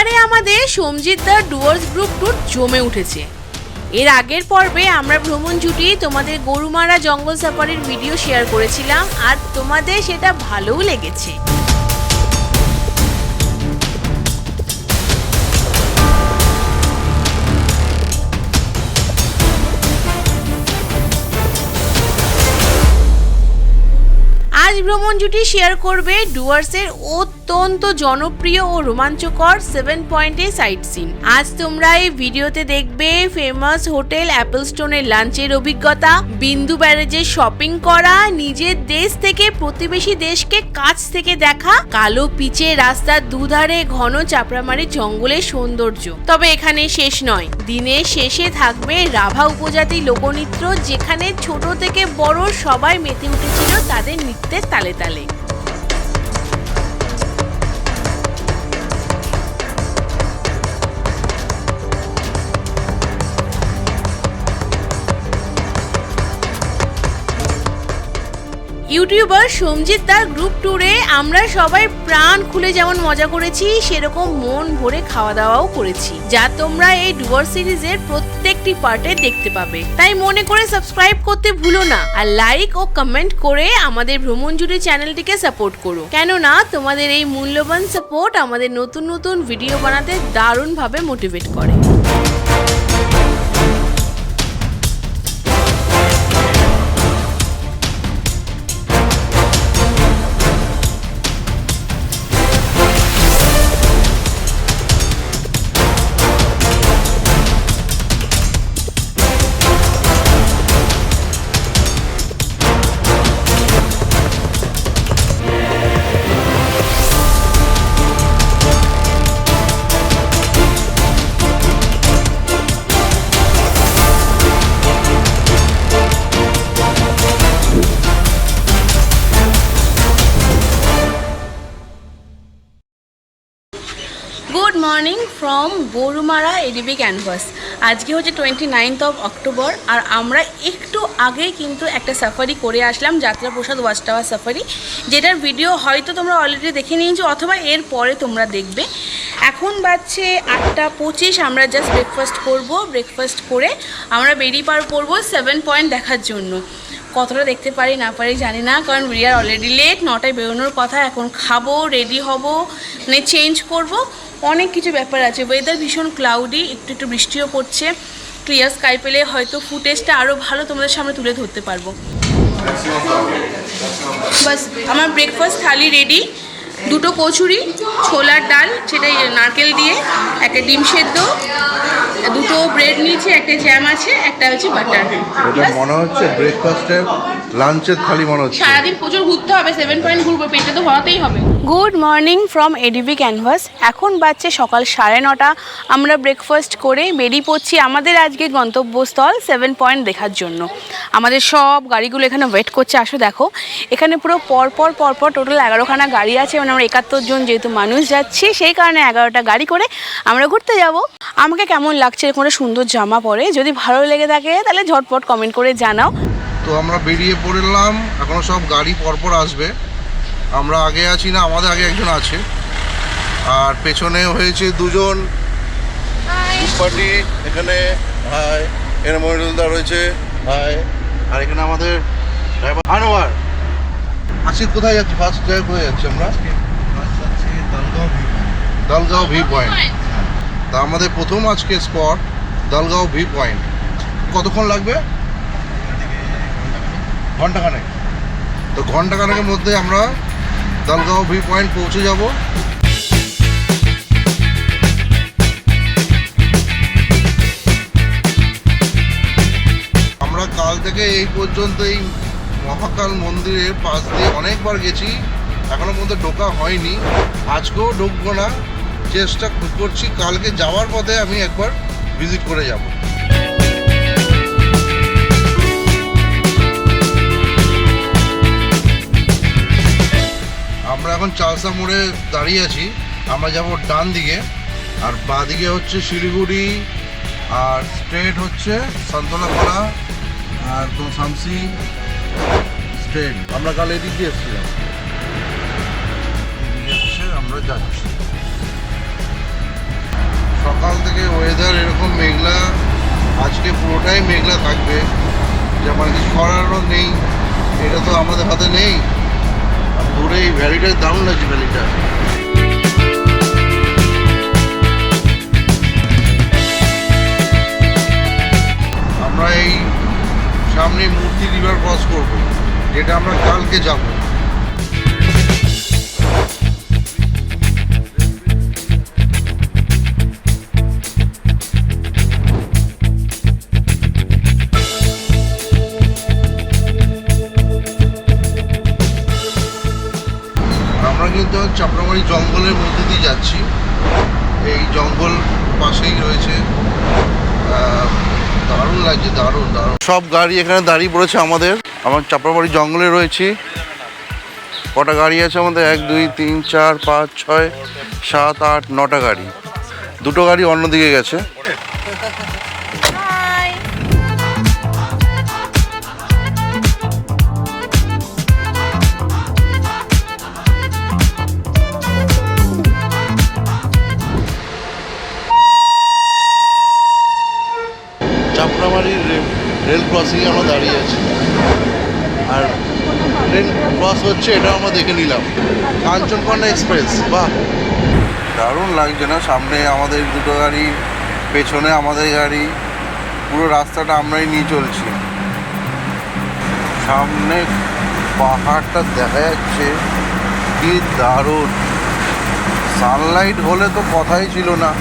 এবারে আমাদের সোমজিৎদার Dooars group tour জমে উঠেছে। এর আগের পর্বে আমরা ভ্রমণ জুটি তোমাদের গরুমারা জঙ্গল সাফারির ভিডিও শেয়ার করেছিলাম, আর তোমাদের সেটা ভালোও লেগেছে। ভ্রমণ জুটি শেয়ার করবে ডুয়ার্সের অত্যন্ত জনপ্রিয় ও রোমাঞ্চকর সেভেন পয়েন্টে সাইট সিন আজ তোমরা এই ভিডিওতে দেখবে ফেমাস হোটেল অ্যাপল স্টোনের লাঞ্চের অভিজ্ঞতা, বিন্দু ব্যারেজে শপিং করা, নিজের দেশ থেকে প্রতিবেশী দেশকে কাছ থেকে দেখা, কালো পিচে রাস্তার দুধারে ঘন চাপড়ামারি জঙ্গলের সৌন্দর্য। তবে এখানে শেষ নয় দিনের শেষে থাকবে রাভা উপজাতি লোকনৃত্য, যেখানে ছোট থেকে বড় সবাই মেতে উঠেছিল তাদের নৃত্যের তালে তালে ইউটিউবার সঞ্জিত দার গ্রুপ ট্যুরে আমরা সবাই প্রাণ খুলে যেমন মজা করেছি, সেরকম মন ভরে খাওয়া দাওয়াও করেছি। যা তোমরা এই ডুয়ার সিরিজের প্রত্যেকটি পার্টে দেখতে পাবে। তাই মনে করে সাবস্ক্রাইব করতে ভুলো না আর লাইক ও কমেন্ট করে আমাদের ভ্রমণ জুড়ে চ্যানেলটিকে সাপোর্ট করো। কেননা তোমাদের এই মূল্যবান সাপোর্ট আমাদের নতুন নতুন ভিডিও বানাতে দারুণভাবে মোটিভেট করে। Morning from Gorumara ADB canvas আজকে হচ্ছে টোয়েন্টি নাইনথ অফ অক্টোবর আর আমরা একটু আগে কিন্তু একটা সাফারি করে আসলাম, যাত্রাপ্রসাদ ওয়াচ টাওয়ার সাফারি যেটার ভিডিও হয়তো তোমরা অলরেডি দেখে নিয়েছো, অথবা এর পরে তোমরা দেখবে। এখন বাজছে আটটা পঁচিশ, আমরা জাস্ট ব্রেকফাস্ট করব ব্রেকফাস্ট করে আমরা বেরিয়ে পার করব সেভেন পয়েন্ট দেখার জন্য। কতটা দেখতে পারি, না পারি জানি না, কারণ উই আর অলরেডি লেট নটায় বেরোনোর কথা, এখন খাব রেডি হব মানে চেঞ্জ করব। অনেক কিছু ব্যাপার আছে। ওয়েদার ভীষণ ক্লাউডি একটু একটু বৃষ্টিও পড়ছে। ক্লিয়ার স্কাই পেলে হয়তো ফুটেজটা আরও ভালো তোমাদের সামনে তুলে ধরতে পারব। বাস আমার ব্রেকফাস্ট থালি রেডি দুটো কচুরি ছোলার ডাল সেটা নারকেল দিয়ে একটা ডিম সেদ্ধ দুটো ব্রেড নিয়েছি একটা জ্যাম আছে একটা হচ্ছে বাটার এটা মনে হচ্ছে ব্রেকফাস্টের লাঞ্চের থালি মনে হচ্ছে। সারাদিন প্রচুর ঘুরতে হবে সেভেন পয়েন্ট ঘুরবো পেটে তো ভরাতেই হবে। Good morning from ADB canvas এখন বাজছে সকাল সাড়ে নটা। আমরা ব্রেকফাস্ট করে বেরিয়ে পড়ছি আমাদের আজকে গন্তব্যস্থল সেভেন পয়েন্ট দেখার জন্য। আমাদের সব গাড়িগুলো এখানে ওয়েট করছে। আসো দেখো। এখানে পুরো পরপর পরপর টোটাল এগারোখানা গাড়ি আছে। মানে আমরা একাত্তর জন যেহেতু মানুষ যাচ্ছি, সেই কারণে এগারোটা গাড়ি করে আমরা ঘুরতে যাব। আমাকে কেমন লাগছে এরকম একটা সুন্দর জামা পরে? যদি ভালো লেগে থাকে, তাহলে ঝটপট কমেন্ট করে জানাও। তো আমরা বেরিয়ে পড়লাম। এখনও সব গাড়ি পরপর আসবে। আমরা আগে আছি না আমাদের আগে একজন আছে। আর পেছনে হয়েছে দুজন। পার্টি এখানে হাই এখানে মহিনুলদা রয়েছে হাই আর এখানে আমাদের ড্রাইভার আনোয়ার। আসিফ কোথায় যাচ্ছি? ফার্স্ট জায়গায় কোথায় যাচ্ছি আমরা? Dalgaon view point. তা আমাদের প্রথম আজকে স্পট দলগাঁও ভি পয়েন্ট। কতক্ষণ লাগবে? ঘন্টাখানেক তো ঘন্টাখানেকের মধ্যে আমরা দলগাঁও ভি পয়েন্ট পৌঁছে যাব। আমরা কাল থেকে এই পর্যন্ত এই মহাকাল মন্দিরের পাশ দিয়ে অনেকবার গেছি, এখনও পর্যন্ত ঢোকা হয়নি। আজকেও ঢুকবো না, চেষ্টা করছি, কালকে যাওয়ার পথে আমি একবার ভিজিট করে যাব। আমরা এখন চালসা মোড়ে দাঁড়িয়ে আছি। আমরা যাব ডান দিকে। আর বাঁ দিকে হচ্ছে শিলিগুড়ি, আর স্ট্রেট হচ্ছে সান্তনাপাড়া আর তো শামসি স্ট্রেট। আমরা কাল এদিক দিয়ে এসেছিলাম। হচ্ছে আমরা যাচ্ছি। সকাল থেকে ওয়েদার এরকম মেঘলা। আজকে পুরোটাই মেঘলা থাকবে। যেমন কিছু করারও নেই। এটা তো আমাদের হাতে নেই। দূরে এই ভ্যালিটার দারুণ লাগছে ভ্যালিটা। আমরা এই সামনে মূর্তি রিভার ক্রস করব, যেটা আমরা কালকে যাব। চাপড়ামারি জঙ্গলের মধ্যে দিয়ে যাচ্ছি। এই জঙ্গল পাশেই রয়েছে। দারুণ লাগছে, দারুণ দারুণ। সব গাড়ি এখানে দাঁড়িয়ে পড়েছে আমাদের। আমার চাপড়ামারি জঙ্গলে রয়েছি। কটা গাড়ি আছে আমাদের? এক, দুই, তিন, চার, পাঁচ, ছয়, সাত, আট, নটা গাড়ি। দুটো গাড়ি অন্যদিকে গেছে। হচ্ছে এটা আমরা দেখে নিলাম। কাঞ্চনকন্যা এক্সপ্রেস, বাহ। দারুণ লাগছে না? সামনে আমাদের দুটো গাড়ি, পেছনে আমাদের গাড়ি, পুরো রাস্তাটা আমরাই নিয়ে চলছি। সামনে পাহাড়টা দেখা যাচ্ছে, কি দারুণ। সানলাইট হলে তো কথাই ছিল না।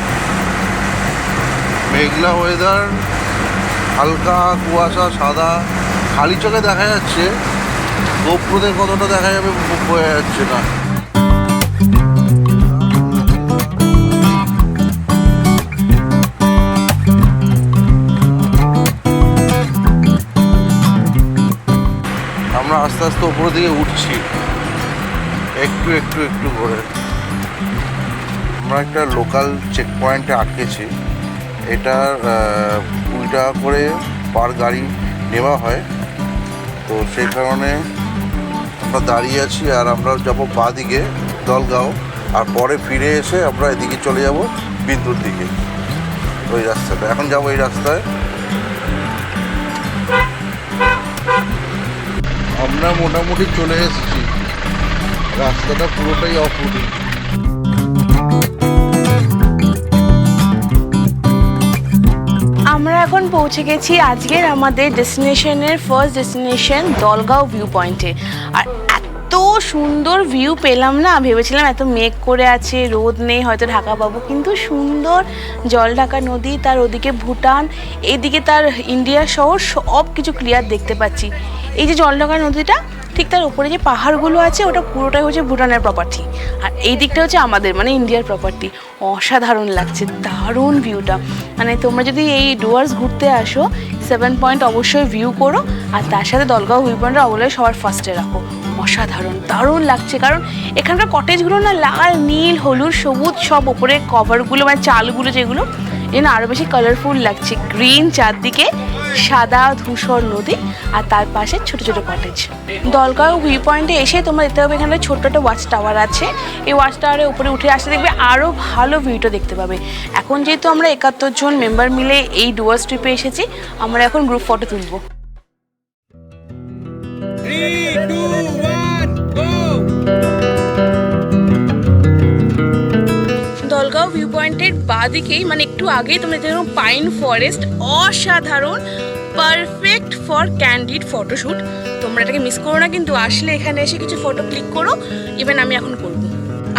মেঘলা ওয়েদার হালকা কুয়াশা সাদা, খালি চোখে দেখা যাচ্ছে গোপ্রদের কতটা দেখা যাবে বোঝা যাচ্ছে না। আমরা আস্তে আস্তে উপরের দিকে উঠছি। একটু একটু একটু করে। আমরা একটা লোকাল চেক পয়েন্টে আটকেছি। এটা কুড়ি টাকা করে পার গাড়ি নেওয়া হয়। তো সেই কারণে আমরা দাঁড়িয়ে আছি আর আমরা যাব বাঁ দিকে দলগাঁও। আর পরে ফিরে এসে আমরা এদিকে চলে যাব বিন্দুর দিকে। ওই রাস্তাটা। এখন যাব এই রাস্তায়। আমরা মোটামুটি চলে এসেছি। রাস্তাটা পুরোটাই অফ আমরা এখন পৌঁছে গেছি আজকের আমাদের ডেস্টিনেশনের ফার্স্ট ডেস্টিনেশন দলগাঁও ভিউ পয়েন্টে আর এত সুন্দর ভিউ পেলাম না। ভেবেছিলাম এত মেঘ করে আছে, রোদ নেই, হয়তো ঢাকা পাবো। কিন্তু সুন্দর জল ঢাকা নদী, তার ওদিকে ভুটান, এদিকে তার ইন্ডিয়া শহর, সব কিছু ক্লিয়ার দেখতে পাচ্ছি। এই যে জল ঢাকা নদীটা, ঠিক তার উপরে যে পাহাড়গুলো আছে, ওটা পুরোটাই হচ্ছে ভুটানের প্রপার্টি আর এই দিকটা হচ্ছে আমাদের মানে ইন্ডিয়ার প্রপার্টি অসাধারণ লাগছে, দারুণ ভিউটা মানে তোমরা যদি এই ডুয়ার্স ঘুরতে আসো সেভেন পয়েন্ট অবশ্যই ভিউ করো। আর তার সাথে দলগাঁও ভিউ পয়েন্টটা অবশ্যই সবার ফার্স্টে রাখো। অসাধারণ, দারুণ লাগছে। কারণ এখানকার কটেজগুলো না লাল, নীল, হলুদ, সবুজ সব ওপরে কভারগুলো মানে চালগুলো যেগুলো যেন আরও বেশি কালারফুল লাগছে। গ্রিন চারদিকে সাদা ধূসর নদী আর তার পাশে ছোট ছোট কটেজ দলগাঁও ভিউ পয়েন্টে এসে তোমরা দেখতে পাবে এখানে ছোট্ট একটা ওয়াচ টাওয়ার আছে। এই ওয়াচ টাওয়ারের উপরে উঠে আসতে দেখবে আরও ভালো ভিউটা দেখতে পাবে। এখন যেহেতু আমরা একাত্তর জন মেম্বার মিলে এই ডুয়ার্স ট্রিপে এসেছি, আমরা এখন গ্রুপ ফটো তুলবো। দলগাঁও ভিউ পয়েন্টের বাদিকেই মানে একটু আগেই তোমরা দেখো পাইন ফরেস্ট অসাধারণ পারফেক্ট ফর ক্যান্ডিড ফটোশ্যুট তোমরা এটাকে মিস করো না, কিন্তু আসলে এখানে এসে কিছু ফটো ক্লিক করো। ইভেন আমি এখন করব।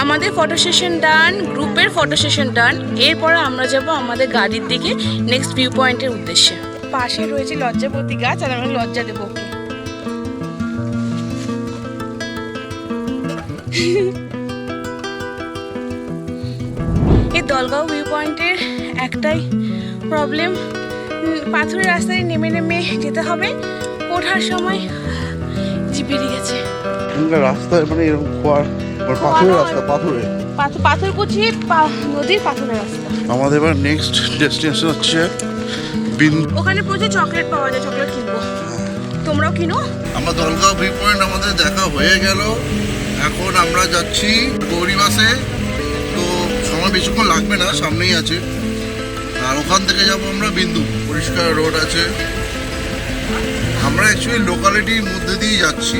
আমাদের ফটো সেশন ডান গ্রুপের ফটো সেশন ডান এরপর আমরা যাব আমাদের গাড়ির দিকে নেক্সট ভিউ পয়েন্টের উদ্দেশ্যে। পাশে রয়েছে লজ্জাপতি গাছ, আর আমরা লজ্জা দেবো। এই দলগাঁও ভিউ পয়েন্টের একটাই প্রবলেম পাথরের রাস্তায় নেমে নেমে যেতে হবে। ওঠার সময় জি বেরিয়ে গেছে রাস্তায় মানে এরকম খোয়ার মানে পাথরের রাস্তা পাথরে। পাথর পাথর কুচি নদীর পাথরের রাস্তা। আমাদের এবার নেক্সট ডেস্টিনেশন হচ্ছে বিন্দু ওখানে প্রচুর চকলেট পাওয়া যায় চকলেট কিনবো। তোমরাও কিনো। আমরা দলগাঁও ভিউ পয়েন্ট আমাদের দেখা হয়ে গেল। এখন আমরা যাচ্ছি গৌরী বাসে। তো সময় বেশিক্ষণ লাগবে না, সামনেই আছে। আর ওখান থেকে যাব আমরা বিন্দু, পরিষ্কার রোড আছে। আমরা অ্যাকচুয়ালি লোকালিটির মধ্যে দিয়েই যাচ্ছি।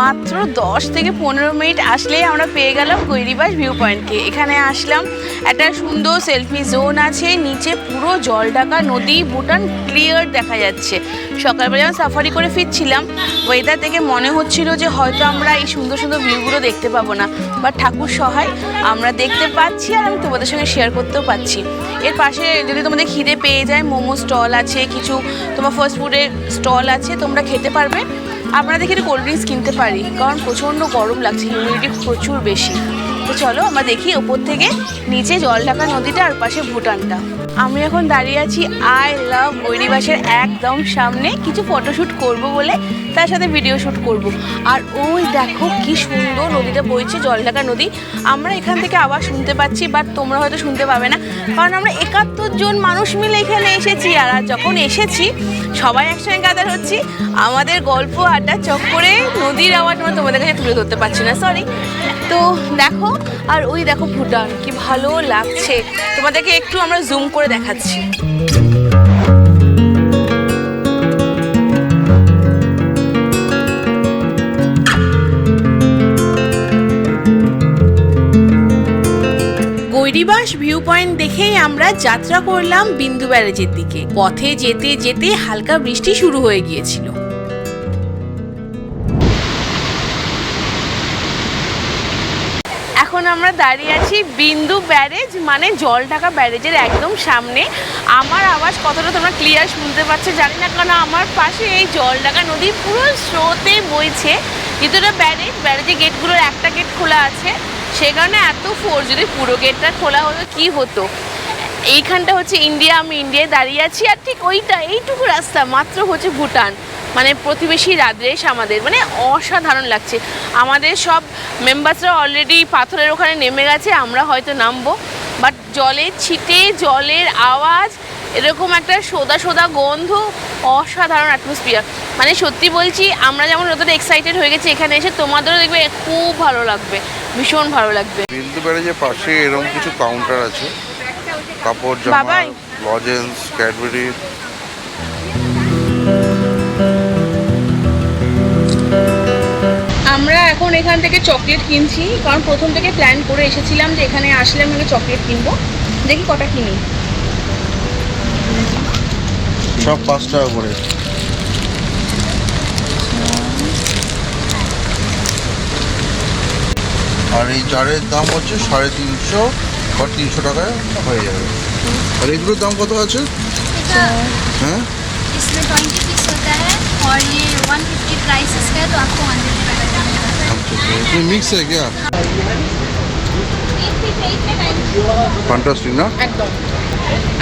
মাত্র দশ থেকে পনেরো মিনিট আসলেই আমরা পেয়ে গেলাম গৈরিবাস ভিউ পয়েন্টকে এখানে আসলাম, একটা সুন্দর সেলফি জোন আছে, নিচে পুরো জল ঢাকা নদী, ভুটান ক্লিয়ার দেখা যাচ্ছে। সকালবেলা যখন সাফারি করে ফিরছিলাম ওয়েদার দেখে মনে হচ্ছিল যে হয়তো আমরা এই সুন্দর সুন্দর ভিউগুলো দেখতে পাবো না। বাট ঠাকুর সহায়, আমরা দেখতে পাচ্ছি আর আমি তোমাদের সঙ্গে শেয়ার করতেও পাচ্ছি। এর পাশে যদি তোমাদের খিদে পেয়ে যায়, মোমো স্টল আছে, কিছু তোমার ফাস্ট ফুডের স্টল আছে, তোমরা খেতে পারবে। আমরা দেখি কোল্ড ড্রিঙ্কস কিনতে পারি, কারণ প্রচণ্ড গরম লাগছে হিউমিডিটি প্রচুর বেশি। তো চলো আমরা দেখি ওপর থেকে নিচে জল ঢাকা নদীটা আর পাশে ভুটানটা। আমি এখন দাঁড়িয়ে আছি আই লাভ গৈরিবাসের একদম সামনে। কিছু ফটোশ্যুট করব বলে তার সাথে ভিডিও শ্যুট করব। আর ওই দেখো কি সুন্দর নদীটা বইছে জলঢাকা নদী। আমরা এখান থেকে আবার শুনতে পাচ্ছি বাট তোমরা হয়তো শুনতে পাবে না। কারণ আমরা একাত্তর জন মানুষ মিলে এখানে এসেছি। আর আর যখন এসেছি, সবাই একসঙ্গে গাদার হচ্ছি। আমাদের গল্প আড্ডা চক্করে নদীর আওয়াজ আমরা তোমাদের কাছে তুলে ধরতে পারছি না সরি তো দেখো, আর ওই দেখো ভুটান, কি ভালো লাগছে। তোমাদেরকে একটু আমরা জুম করে দেখাচ্ছি। গৈরিবাস ভিউ পয়েন্ট দেখেই আমরা যাত্রা করলাম বিন্দু ব্যারেজের দিকে। পথে যেতে যেতে হালকা বৃষ্টি শুরু হয়ে গিয়েছিল। এখন আমরা দাঁড়িয়ে আছি বিন্দু ব্যারেজ মানে জল ঢাকা ব্যারেজের একদম সামনে। আমার আওয়াজ কতটা তোমরা ক্লিয়ার শুনতে পাচ্ছ জানি না কারণ আমার পাশে এই জল ঢাকা নদী পুরো স্রোতে বইছে। এটা ব্যারেজ, ব্যারেজের গেটগুলোর একটা গেট খোলা আছে। সে কারণে এত ফোর যদি পুরো গেটটা খোলা হতো কি হতো? এইখানটা হচ্ছে ইন্ডিয়া, আমি ইন্ডিয়ায় দাঁড়িয়ে আছি। আর ঠিক ওইটা, এইটুকু রাস্তা মাত্র হচ্ছে ভুটান। মানে প্রতিবেশী রাদ্রেশ আমাদের মানে অসাধারণ লাগছে। আমাদের সব মেম্বার্সরা অলরেডি পাথরের ওখানে নেমে গেছে আমরা হয়তো নামবো। বাট জলের ছিটে জলের আওয়াজ এরকম একটা সোদা সোদা গন্ধ অসাধারণ অ্যাটমসফিয়ার মানে সত্যি বলছি আমরা যেমন যতটা এক্সাইটেড হয়ে গেছি এখানে এসে তোমাদেরও দেখবে খুব ভালো লাগবে ভীষণ ভালো লাগবে। বিন্দু ব্যারেজের পাশে এরকম কিছু কাউন্টার আছে কাপড় জামা লজেন্স ক্যাডবেরি আমরা এখন এখান থেকে চকলেট কিনছি কারণ প্রথম থেকে প্ল্যান করে এসেছিলাম যে এখানে আসলে আমি চকলেট কিনবো দেখি কটা কিনি সব পাঁচ টাকা করে আর এই জারের দাম হচ্ছে সাড়ে তিনশো বা তিনশো টাকায় হয়ে যাবে আর এগুলোর দাম কত আছে হ্যাঁ इसमें ट्वेंटी सिक्स होता है और ये वन फिफ्टी प्राइस इसका है तो आपको हंड्रेड रुपये इसमें मिक्स है क्या फैंटास्टिक ना একদম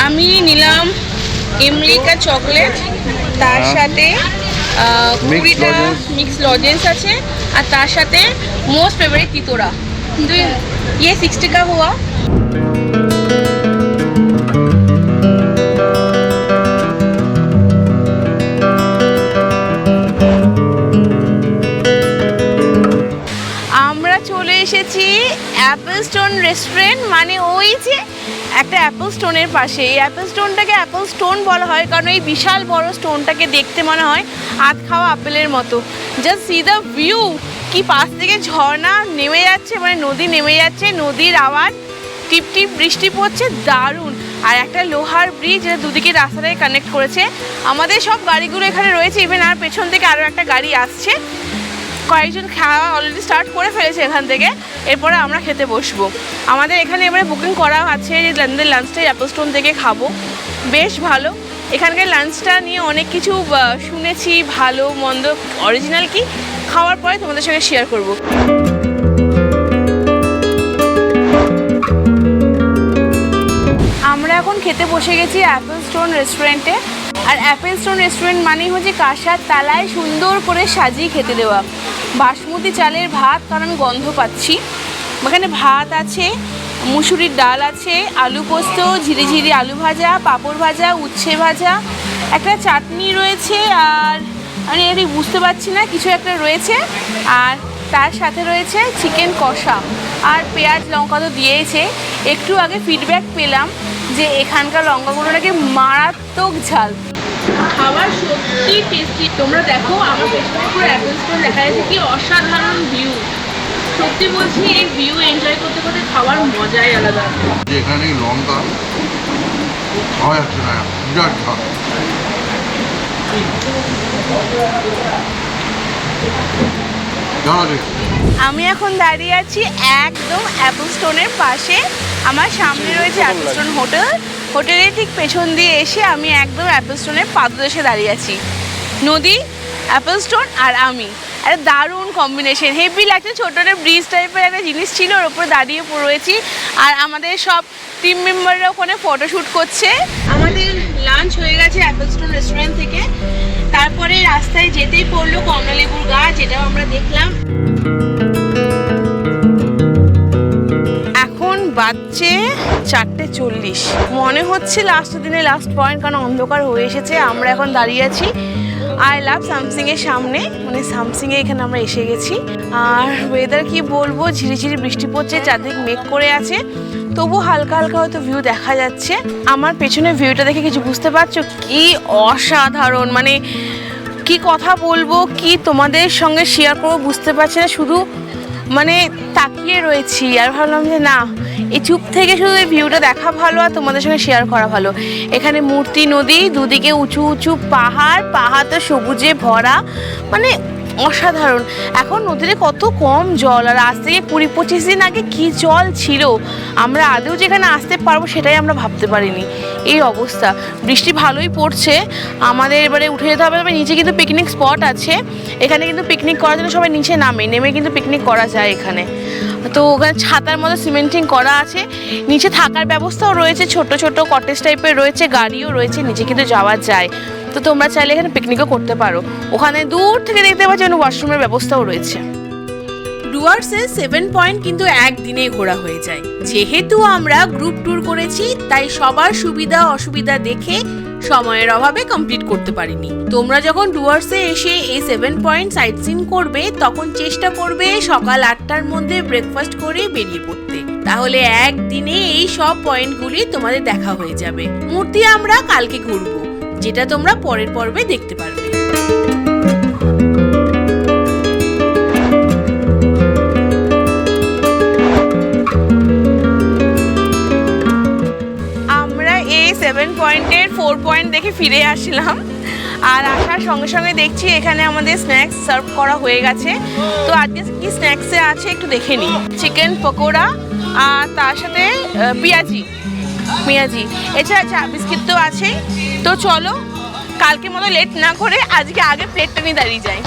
আমি নিলাম ইমলিকা চকলেট তার হ্যাঁ। সাথে আহ, Mix কুড়িটা লজেন্স। মিক্স লজেন্স আছে আর তার সাথে মোস্ট ফেভারিট তিতোরা तो ये सिक्सटी का অ্যাপেল স্টোন রেস্টুরেন্ট মানে ওই যে একটা অ্যাপেল স্টোনের পাশে। এই অ্যাপেল স্টোনটাকে অ্যাপেল স্টোন বলা হয় কারণ এই বিশাল বড় স্টোনটাকে দেখতে মনে হয় আধ খাওয়া আপেলের মতো। জাস্ট সি দ্য ভিউ কি পাশ থেকে ঝর্ণা নেমে যাচ্ছে মানে নদী নেমে যাচ্ছে, নদীর আওয়াজ, টিপ টিপ বৃষ্টি পড়ছে, দারুণ। আর একটা লোহার ব্রিজ যেটা দুদিকে রাস্তাটাকে কানেক্ট করেছে। আমাদের সব গাড়িগুলো এখানে রয়েছে ইভেন আর পেছন থেকে আরও একটা গাড়ি আসছে। কয়েকজন খাওয়া অলরেডি স্টার্ট করে ফেলেছে এখান থেকে। এরপরে আমরা খেতে বসবো। আমাদের এখানে এবারে বুকিং করা আছে যে লন্ডন লাঞ্চটাই অ্যাপল স্টোন থেকে খাব। বেশ ভালো। এখানকার লাঞ্চটা নিয়ে অনেক কিছু শুনেছি, ভালো, মন্দ অরিজিনাল কি? খাওয়ার পরে তোমাদের সঙ্গে শেয়ার করব। আমরা এখন খেতে বসে গেছি অ্যাপেল স্টোন রেস্টুরেন্টে আর অ্যাপেল স্টোন রেস্টুরেন্ট মানেই হচ্ছে কাঁসার তালায় সুন্দর করে সাজিয়ে খেতে দেওয়া। বাসমতি চালের ভাত, কারণ আমি গন্ধ পাচ্ছি। এখানে ভাত আছে, মুসুরির ডাল আছে, আলু পোস্ত, ঝিরিঝিরি আলু ভাজা, পাঁপড় ভাজা, উচ্ছে ভাজা, একটা চাটনি রয়েছে, আর আমি এটি বুঝতে পারছি না, কিছু একটা রয়েছে, আর তার সাথে রয়েছে চিকেন কষা, আর পেঁয়াজ লঙ্কা তো দিয়েছে একটু আগে ফিডব্যাক পেলাম যে এখানকার লঙ্কাগুলো নাকি মারাত্মক ঝাল। খাবার সত্যি টেস্টি তোমরা দেখো আমার পেছনে পুরো দেখা যাচ্ছে কি অসাধারণ ভিউ সত্যি বলছি এই ভিউ এনজয় করতে করতে খাওয়ার মজাই আলাদা। এখানে লঙ্কা খাওয়া যাচ্ছে না বিরাট ঝাল ঝাল আমি এখন দাঁড়িয়ে আছি একদম অ্যাপল স্টোনের পাশে। আমার সামনে রয়েছে অ্যাপল স্টোন হোটেল হোটেলের ঠিক পেছন দিয়ে এসে আমি একদম অ্যাপল স্টোনের পাদদেশে দাঁড়িয়ে আছি। নদী অ্যাপল স্টোন আর আমি। একটা দারুণ কম্বিনেশন হেভি লাগছে, ছোটো একটা ব্রিজ টাইপের একটা জিনিস ছিল, ওর উপরে দাঁড়িয়ে পড়ে রয়েছি আর আমাদের সব টিম মেম্বাররা ওখানে ফটোশ্যুট করছে। আমাদের লাঞ্চ হয়ে গেছে অ্যাপল স্টোন রেস্টুরেন্ট থেকে। তারপরে রাস্তায় যেতেই পড়ল কমলালেবুর গাছ যেটাও আমরা দেখলাম। বাজছে চারটে চল্লিশ। মনে হচ্ছে লাস্ট দিনে লাস্ট পয়েন্ট কারণ অন্ধকার হয়ে এসেছে, আমরা এখন দাঁড়িয়ে আছি আই লাভ সামসিং এর সামনে। মানে সামসিং এ এখানে আমরা এসে গেছি। আর ওয়েদার কি বলব, ঝিরিঝিরি বৃষ্টি পড়ছে, চারদিক মেঘ করে আছে। তবু হালকা হালকা হয়তো ভিউ দেখা যাচ্ছে। আমার পেছনে ভিউটা দেখে কিছু বুঝতে পারছ? কি অসাধারণ! মানে কি কথা বলব, কি তোমাদের সঙ্গে শেয়ার করব বুঝতে পারছি না। শুধু মানে তাকিয়ে রয়েছি। আর ভাবলাম যে না এই চুপ থেকে শুধু এই ভিউটা দেখা ভালো আর তোমাদের সঙ্গে শেয়ার করা ভালো। এখানে মূর্তি, নদী, দুদিকে উঁচু উঁচু পাহাড় পাহাড় তো সবুজে ভরা। মানে অসাধারণ। এখন নদীতে কত কম জল, আর আজ থেকে কুড়ি পঁচিশ দিন আগে কি জল ছিল? আমরা আদৌ যেখানে আসতে পারব সেটাই আমরা ভাবতে পারিনি। এই অবস্থা। বৃষ্টি ভালোই পড়ছে। আমাদের এবারে উঠে যেতে হবে, তবে নিচে কিন্তু পিকনিক স্পট আছে। এখানে কিন্তু পিকনিক করার জন্য সবাই নিচে নামে, নেমে কিন্তু পিকনিক করা যায় এখানে। তো ওখানে ছাতার মতো সিমেন্টিং করা আছে। নিচে থাকার ব্যবস্থাও রয়েছে, ছোট ছোট কটেজ টাইপের রয়েছে, গাড়িও রয়েছে, নিচে কিন্তু যাওয়া যায়। তো তোমরা চাইলে এখানে পিকনিকও করতে পারো। ওখানে দূর থেকে দেখতে পাচ্ছ ওয়াশরুমের ব্যবস্থাও রয়েছে। ডুয়ার্সে সেভেন পয়েন্ট কিন্তু একদিনে ঘোরা হয়ে যায়। যেহেতু আমরা গ্রুপ ট্যুর করেছি, তাই সবার সুবিধা অসুবিধা দেখে সময়ের অভাবে কমপ্লিট করতে পারিনি। তোমরা যখন ডুয়ার্সে এসে এই সেভেন পয়েন্ট সাইট সিন করবে, তখন চেষ্টা করবে সকাল আটটার মধ্যে ব্রেকফাস্ট করে বেরিয়ে পড়তে। তাহলে একদিনে এই সব পয়েন্টগুলি তোমাদের দেখা হয়ে যাবে। মূর্তি আমরা কালকে ঘুরবো। যেটা তোমরা পরের পর্বে দেখতে পারবে। আমরা এই সেভেন পয়েন্টের ফোর পয়েন্ট দেখে ফিরে আসলাম। আর আসার সঙ্গে সঙ্গে দেখছি এখানে আমাদের স্ন্যাক্স সার্ভ করা হয়ে গেছে। তো আজকে কি স্ন্যাক্সে আছে একটু দেখে নিই। চিকেন পকোড়া, আর তার সাথে পেঁয়াজি। পেঁয়াজি। এছাড়া চা বিস্কিট তো আছেই। তো চলো কালকে মতো লেট না করে আজকে আগে প্লেটটা নিয়ে দাঁড়িয়ে যাই।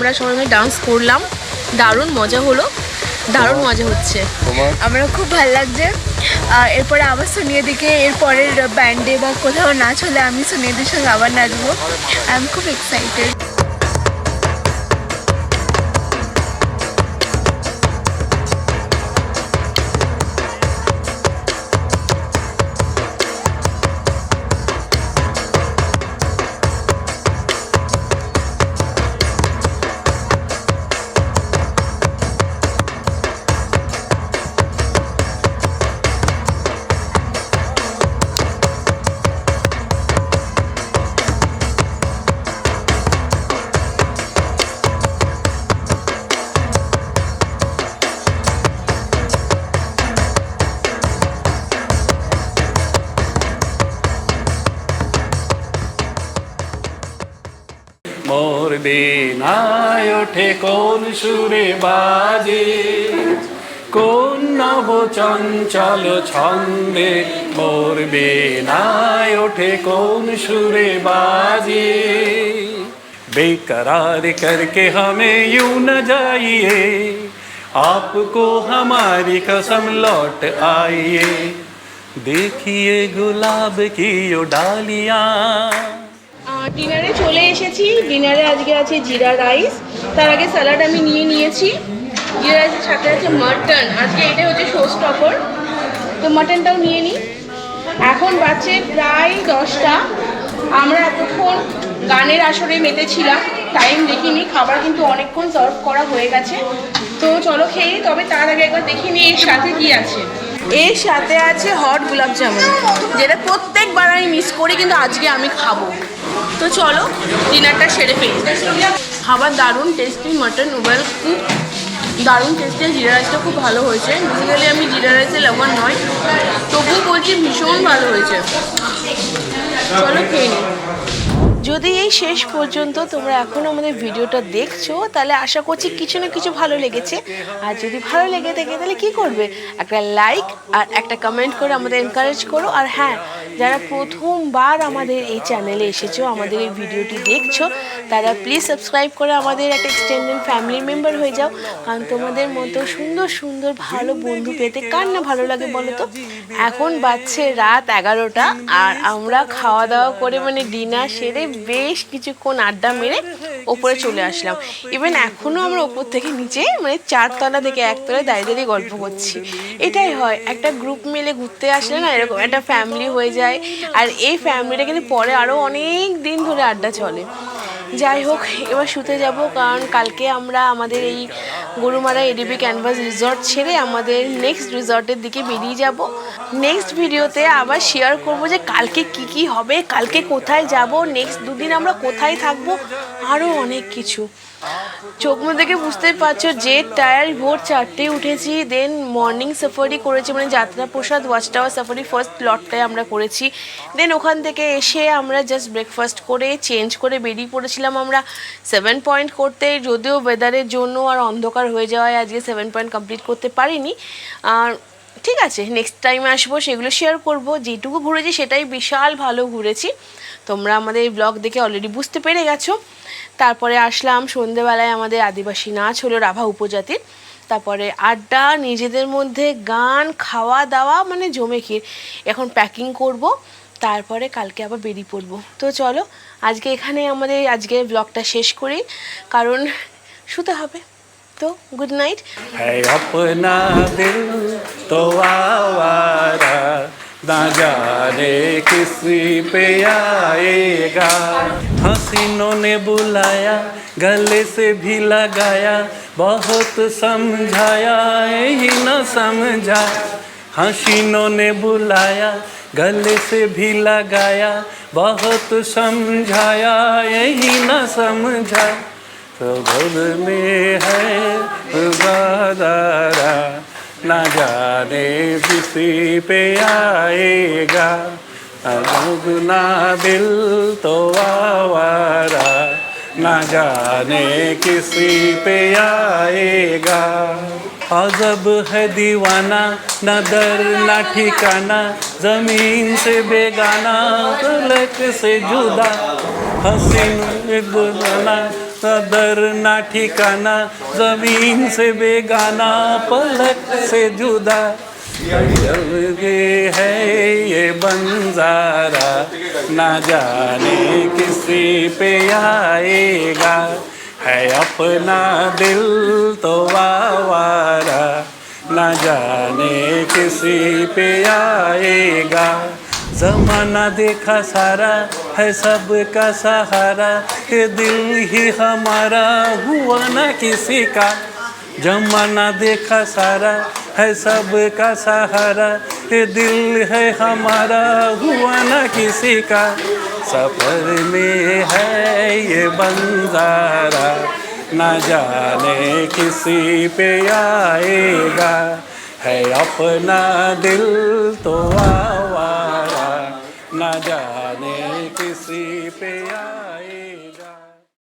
আমরা সবাই মিলে ডান্স করলাম। দারুণ মজা হলো। দারুণ মজা হচ্ছে। আমার খুব ভালো লাগছে। আর এরপরে আবার সোনিয়া দিকে এরপরের ব্যান্ডে বা কোথাও নাচ হলে আমি সোনিয়াদের সঙ্গে আবার নাচবো। আই এম খুব এক্সাইটেড বেনায় ওঠে কোন সুরে বাজে কোন নব চঞ্চল ছন্দে মোর বেনায় ওঠে কোন সুরে बाजे बेकरार करके हमें यूं न जाइए आपको हमारी कसम लौट आइए देखिए गुलाब की यो डालियाँ ডিনারে চলে এসেছি। ডিনারে আজকে আছে জিরা রাইস তার আগে স্যালাড আমি নিয়ে নিয়েছি। জিরা রাইসের সাথে আছে মাটন আজকে এটা হচ্ছে শো স্টপার তো মাটনটাও নিয়ে নিই। এখন বাজছে প্রায় দশটা। আমরা এতক্ষণ গানের আসরে মেতেছিলাম। টাইম দেখিনি। খাবার কিন্তু অনেকক্ষণ সার্ভ করা হয়ে গেছে। তো চলো খেয়ে তবে তার আগে একবার দেখিনি এর সাথে কি আছে। এর সাথে আছে হট গোলাপ জামুন যেটা প্রত্যেকবার আমি মিস করি, কিন্তু আজকে আমি খাব। তো চলো ডিনারটা সেরে ফেলি। খাবার দারুণ টেস্টি মাটন ওয়েল কুক দারুণ টেস্টি জিরা রাইসটা খুব ভালো হয়েছে। বেসিক্যালি আমি জিরা রাইসের লাভার নয়, তবুও বলছি ভীষণ ভালো হয়েছে। চলো খেয়ে নিই যদি এই শেষ পর্যন্ত তোমরা এখন আমাদের ভিডিওটা দেখছ, তাহলে আশা করছি কিছু না কিছু ভালো লেগেছে। আর যদি ভালো লেগে থাকে, তাহলে কি করবে? একটা লাইক আর একটা কমেন্ট করে আমাদের এনকারেজ করো। আর হ্যাঁ যারা প্রথমবার আমাদের এই চ্যানেলে এসেছ, আমাদের এই ভিডিওটি দেখছ, তারা প্লিজ সাবস্ক্রাইব করে আমাদের একটা এক্সটেন্ডেড ফ্যামিলি মেম্বার হয়ে যাও। কারণ তোমাদের মতো সুন্দর সুন্দর, ভালো বন্ধু পেতে কার না ভালো লাগে বলো তো? এখন বাজছে রাত এগারোটা, আর আমরা খাওয়া দাওয়া করে মানে ডিনার সেরে বেশ কিছুক্ষণ আড্ডা মেরে ওপরে চলে আসলাম। ইভেন এখনও আমরা ওপর থেকে নিচে মানে চারতলা থেকে একতলায় দাঁড়িয়ে দাঁড়িয়ে গল্প করছি। এটাই হয়, একটা গ্রুপ মিলে ঘুরতে আসলে না এরকম একটা ফ্যামিলি হয়ে যায়। আর এই ফ্যামিলিটা কিন্তু পরে আরও অনেক দিন ধরে আড্ডা চলে। যাই হোক, এবার শুতে যাব কারণ কালকে আমরা আমাদের এই গরুমারা এডিবি ক্যানভাস রিসর্ট ছেড়ে আমাদের নেক্সট রিসর্টের দিকে বেরিয়ে যাব। নেক্সট ভিডিওতে আবার শেয়ার করব যে কালকে কি কি হবে, কালকে কোথায় যাব নেক্সট দুদিন আমরা কোথায় থাকব আরও অনেক কিছু। চোখ মুখ দেখে বুঝতেই পারছ যে টায়ার ভোর চারটে উঠেছি দেন মর্নিং সাফারি করেছি মানে Jatra Prasad watch tower safari first লটটায় আমরা করেছি। দেন ওখান থেকে এসে আমরা জাস্ট ব্রেকফাস্ট করে চেঞ্জ করে বেরিয়ে পড়েছিলাম আমরা সেভেন পয়েন্ট করতে। যদিও ওয়েদারের জন্য আর অন্ধকার হয়ে যাওয়ায় আজকে সেভেন পয়েন্ট কমপ্লিট করতে পারিনি। আর ঠিক আছে নেক্সট টাইম আসব, সেগুলো শেয়ার করব যেটুকু ঘুরেছি সেটাই বিশাল ভালো ঘুরেছি। তোমরা আমাদের এই ব্লগ দেখে অলরেডি বুঝতে পেরে গেছো। তারপরে আসলাম সন্ধেবেলায় আমাদের আদিবাসী নাচ হলো রাভা উপজাতির তারপরে আড্ডা, নিজেদের মধ্যে গান খাওয়া দাওয়া মানে জমে ক্ষীর। এখন প্যাকিং করব, তারপরে কালকে আবার বেরিয়ে পড়ব। তো চলো, আজকে এখানে আমাদের আজকের ব্লগটা শেষ করি, কারণ শুতে হবে। तो गुड नाइट है अपना दिल तो आवारा, ना जाने किसी पे आएगा। हसीनों ने बुलाया, गले से भी लगाया, बहुत समझाया ही न समझा। हसीनों ने बुलाया, गले से भी लगाया, बहुत समझाया, यही न समझा। तो में है खुदादारा ना जाने किसी पे आएगा। ना दिल तो आवारा। ना जाने किसी पे आएगा। अजब है दीवाना, न दर, न ठिकाना। ज़मीन से बेगाना फलक से जुदा। हसीन एक कदर ना ठिकाना, ज़मीन से बेगाना, पलक से जुदा। ये है ये बंजारा, ना जाने किसी पे आएगा। है अपना दिल तो आवारा ना जाने किसी पे आएगा। जमाना देखा सारा है सब का सहारा, ये दिल ही हमारा हुआ ना किसी का। जमाना देखा सारा है सब का सहारा, ये दिल है हमारा हुआ ना किसी का। सफ़र में है ये बंजारा, ना जाने किसी पे आएगा। है अपना दिल तो आवारा न जाने